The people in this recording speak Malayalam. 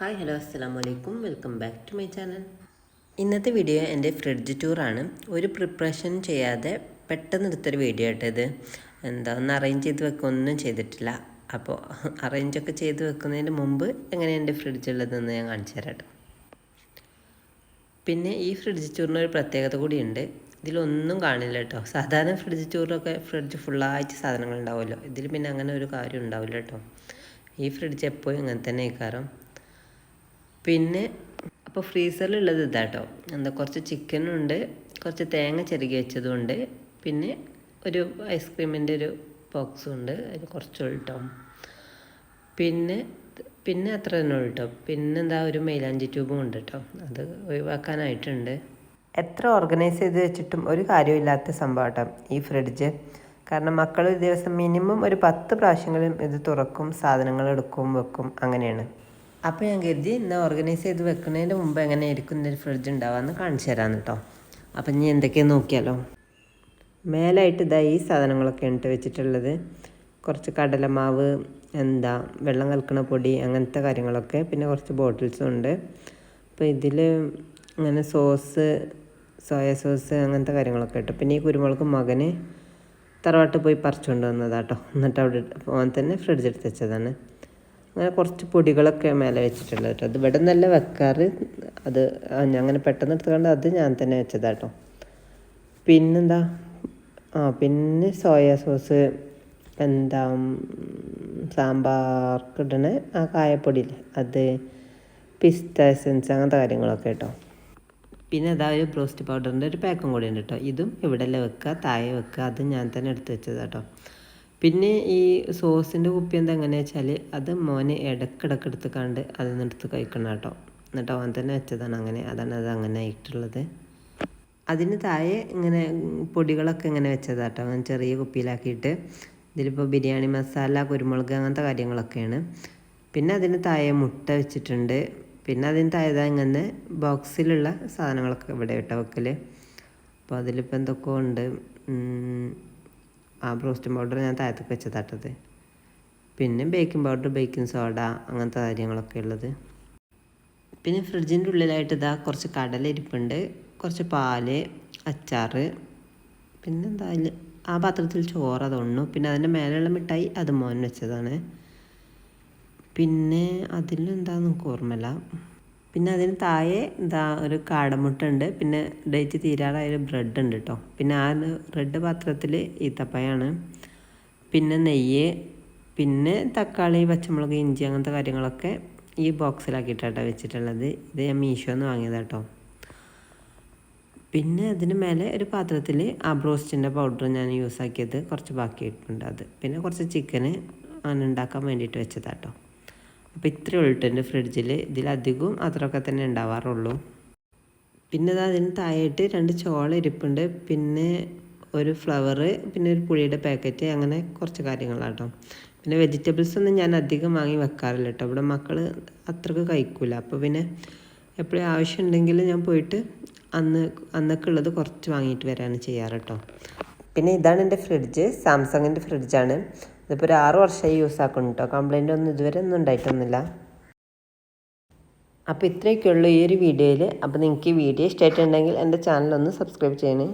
ഹായ് ഹലോ അസ്സാം വലൈക്കും welcome back to my channel. ഇന്നത്തെ വീഡിയോ എന്റെ ഫ്രിഡ്ജ് ടൂറാണ്. ഒരു പ്രിപ്പറേഷൻ ചെയ്യാതെ പെട്ടെന്ന് എടുത്തൊരു വീഡിയോ ആട്ടോ ഇത്. എന്താ ഒന്ന് അറേഞ്ച് ചെയ്ത് വെക്കൊന്നും ചെയ്തിട്ടില്ല. അപ്പോൾ അറേഞ്ചൊക്കെ ചെയ്ത് വെക്കുന്നതിന് മുമ്പ് എങ്ങനെ എന്റെ ഫ്രിഡ്ജ് ഉള്ളതെന്ന് ഞാൻ കാണിച്ചു തരാം പിന്നെ ഈ ഫ്രിഡ്ജ് ടൂറിന് ഒരു പ്രത്യേകത കൂടിയുണ്ട്. ഇതിലൊന്നും കാണില്ല കേട്ടോ. സാധാരണ ഫ്രിഡ്ജ് ടൂറിലൊക്കെ ഫ്രിഡ്ജ് ഫുള്ളായിട്ട് സാധനങ്ങൾ ഉണ്ടാവുമല്ലോ. ഇതിൽ പിന്നെ അങ്ങനെ ഒരു കാര്യം ഉണ്ടാവില്ല കേട്ടോ. ഈ ഫ്രിഡ്ജ് എപ്പോഴും ഇങ്ങനെ തന്നെ കാരണം പിന്നെ അപ്പോൾ ഫ്രീസറിലുള്ളത് ഇതാട്ടോ. എന്താ കുറച്ച് ചിക്കനുണ്ട് കുറച്ച് തേങ്ങ ചെറുകി വെച്ചതുമുണ്ട് പിന്നെ ഒരു ഐസ്ക്രീമിന്റെ ഒരു ബോക്സും ഉണ്ട് അതിൽ കുറച്ചുള്ളൂ പിന്നെ പിന്നെ അത്ര തന്നെ ഉള്ളൂ കേട്ടോ പിന്നെന്താ ഒരു മെയിലാഞ്ചി ട്യൂബും ഉണ്ട് കേട്ടോ അത് ഒഴിവാക്കാനായിട്ടുണ്ട്. എത്ര ഓർഗനൈസ് ചെയ്ത് വെച്ചിട്ടും ഒരു കാര്യമില്ലാത്ത സംഭവം ഈ ഫ്രിഡ്ജ് കാരണം മക്കൾ ഒരു ദിവസം മിനിമം ഒരു പത്ത് പ്രാവശ്യങ്ങളും ഇത് തുറക്കും സാധനങ്ങൾ എടുക്കും വെക്കും അങ്ങനെയാണ്. അപ്പോൾ ഞാൻ കരുതി ഇന്ന് ഓർഗനൈസ് ചെയ്ത് വെക്കുന്നതിന്റെ മുമ്പ് എങ്ങനെ ഇരിക്കുന്ന ഒരു ഫ്രിഡ്ജ് ഉണ്ടാവാമെന്ന് കാണിച്ചു തരാമെന്ന് കേട്ടോ അപ്പം ഞാൻ എന്തൊക്കെയാണ് നോക്കിയാലോ? മേലായിട്ട് ഇതാ ഈ സാധനങ്ങളൊക്കെ ഇട്ട് വെച്ചിട്ടുള്ളത്. കുറച്ച് കടലമാവ് എന്താ വെള്ളം കലക്കണ പൊടി അങ്ങനത്തെ കാര്യങ്ങളൊക്കെ. പിന്നെ കുറച്ച് ബോട്ടിൽസും ഉണ്ട്. അപ്പോൾ ഇതിൽ അങ്ങനെ സോസ് സോയ സോസ് അങ്ങനത്തെ കാര്യങ്ങളൊക്കെ ഇട്ടു. പിന്നെ ഈ കുരുമുളക് മകന് തറവാട്ട് പോയി പറിച്ചുകൊണ്ട് വന്നതാട്ടോ എന്നിട്ട് അവിടെ പോകാൻ തന്നെ ഫ്രിഡ്ജ് എടുത്ത് വെച്ചതാണ്. അങ്ങനെ കുറച്ച് പൊടികളൊക്കെ മേലെ വെച്ചിട്ടുള്ളത് കേട്ടോ. അത് ഇവിടെ നല്ല വെക്കാറ്. അത് അങ്ങനെ പെട്ടെന്ന് എടുത്തുകൊണ്ട് അത് ഞാൻ തന്നെ വെച്ചതാട്ടോ. പിന്നെന്താ? ആ പിന്നെ സോയാ സോസ് എന്താ സാമ്പാർക്ക് ഇടണ ആ കായപ്പൊടിയില്ലേ? അത് പിസ്ത എസൻസ് അങ്ങനത്തെ കാര്യങ്ങളൊക്കെ കേട്ടോ. പിന്നെ അതാ ഒരു ബ്രോസ്റ്റ് പൗഡറിന്റെ ഒരു പാക്കും കൂടി ഉണ്ട് കേട്ടോ. ഇതും ഇവിടെ വെക്കുക താഴെ വെക്കുക. അത് ഞാൻ തന്നെ എടുത്ത് വെച്ചതാട്ടോ. പിന്നെ ഈ സോസിന്റെ കുപ്പി എന്താ എങ്ങനെയാ വെച്ചാൽ അത് മോനെ ഇടക്കിടക്ക് എടുത്ത് കണ്ട് അതിൽ നിന്നെടുത്ത് കഴിക്കണം കേട്ടോ. എന്നിട്ട് അവൻ തന്നെ വെച്ചതാണ് അങ്ങനെ. അതാണ് അത് അങ്ങനെ ആയിട്ടുള്ളത്. അതിന് താഴെ ഇങ്ങനെ പൊടികളൊക്കെ ഇങ്ങനെ വെച്ചതാട്ടോ അങ്ങനെ ചെറിയ കുപ്പിയിലാക്കിയിട്ട്. ഇതിലിപ്പോൾ ബിരിയാണി മസാല കുരുമുളക് അങ്ങനത്തെ കാര്യങ്ങളൊക്കെയാണ്. പിന്നെ അതിന് താഴെ മുട്ട വെച്ചിട്ടുണ്ട്. പിന്നെ അതിന് താഴെ ഇങ്ങനെ ബോക്സിലുള്ള സാധനങ്ങളൊക്കെ ഇവിടെ ഇട്ട വെക്കൽ അപ്പോൾ അതിലിപ്പോൾ എന്തൊക്കെയോ ഉണ്ട്. ആ ബ്രോസ്റ്റിംഗ് പൗഡർ ഞാൻ താഴത്തേക്ക് വെച്ചതാട്ടത്. പിന്നെ ബേക്കിംഗ് പൗഡർ ബേക്കിംഗ് സോഡ അങ്ങനത്തെ കാര്യങ്ങളൊക്കെ ഉള്ളത്. പിന്നെ ഫ്രിഡ്ജിന്റെ ഉള്ളിലായിട്ട് ഇതാ കുറച്ച് കടല ഇരിപ്പുണ്ട് കുറച്ച് പാൽ അച്ചാർ പിന്നെന്താ ആ പാത്രത്തിൽ ചോറ് അതൊണ്ണു പിന്നെ അതിന്റെ മേലെയുള്ള മിഠായി അത് മോൻ വെച്ചതാണ്. പിന്നെ അതിലെന്താന്ന് ഓർമ്മയില്ല. പിന്നെ അതിന് താഴെ എന്താ ഒരു കാടമുട്ട ഉണ്ട് പിന്നെ ഡേറ്റ് തീരാറായ ഒരു ബ്രെഡ് ഉണ്ട് കേട്ടോ പിന്നെ ആ റെഡ് പാത്രത്തിൽ ഈത്തപ്പയാണ് പിന്നെ നെയ്യ് പിന്നെ തക്കാളി പച്ചമുളക് ഇഞ്ചി അങ്ങനത്തെ കാര്യങ്ങളൊക്കെ ഈ ബോക്സിലാക്കിയിട്ടാട്ടോ വെച്ചിട്ടുള്ളത്. ഇത് ഞാൻ മീഷോന്ന് വാങ്ങിയതാട്ടോ പിന്നെ അതിന് മേലെ ഒരു പാത്രത്തിൽ ആ ബ്രോസ്റ്റിന്റെ പൗഡർ ഞാൻ യൂസ് ആക്കിയത് കുറച്ച് ബാക്കി ഇട്ടിട്ടുണ്ട് അത്. പിന്നെ കുറച്ച് ചിക്കന് അങ്ങനെ ഉണ്ടാക്കാൻ വേണ്ടിയിട്ട് വെച്ചതാട്ടോ അപ്പോൾ ഇത്രയേ ഉള്ളൂ എന്റെ ഫ്രിഡ്ജിൽ ഇതിലധികവും അത്രയൊക്കെ തന്നെ ഉണ്ടാവാറുള്ളൂ. പിന്നെ അത് അതിന് തായിട്ട് രണ്ട് ചോള ഇരിപ്പുണ്ട്. പിന്നെ ഒരു ഫ്ലവർ പിന്നെ ഒരു പുളിയുടെ പാക്കറ്റ് അങ്ങനെ കുറച്ച് കാര്യങ്ങളാട്ടോ പിന്നെ വെജിറ്റബിൾസ് ഒന്നും ഞാൻ അധികം വാങ്ങി വെക്കാറില്ല കേട്ടോ ഇവിടെ മക്കൾ അത്രയ്ക്ക് കഴിക്കില്ല അപ്പോൾ പിന്നെ എപ്പോഴും ആവശ്യമുണ്ടെങ്കിൽ ഞാൻ പോയിട്ട് അന്ന് അന്നൊക്കെ ഉള്ളത് കുറച്ച് വാങ്ങിയിട്ട് വരാണ് ചെയ്യാറ് കേട്ടോ പിന്നെ ഇതാണ് എന്റെ ഫ്രിഡ്ജ്. സാംസങ്ങിന്റെ ഫ്രിഡ്ജാണ്. ഇതിപ്പോൾ ഒരു ആറ് വർഷമായി യൂസ് ആക്കുന്നു കേട്ടോ കംപ്ലൈന്റ് ഒന്നും ഇതുവരെ ഒന്നും ഉണ്ടായിട്ടൊന്നുമില്ല. അപ്പോൾ ഇത്രയൊക്കെയുള്ളൂ ഈ ഒരു വീഡിയോയിൽ അപ്പോൾ നിങ്ങൾക്ക് ഈ വീഡിയോ ഇഷ്ടമായിട്ടുണ്ടെങ്കിൽ എന്റെ ചാനൽ ഒന്ന് സബ്സ്ക്രൈബ് ചെയ്യണേ.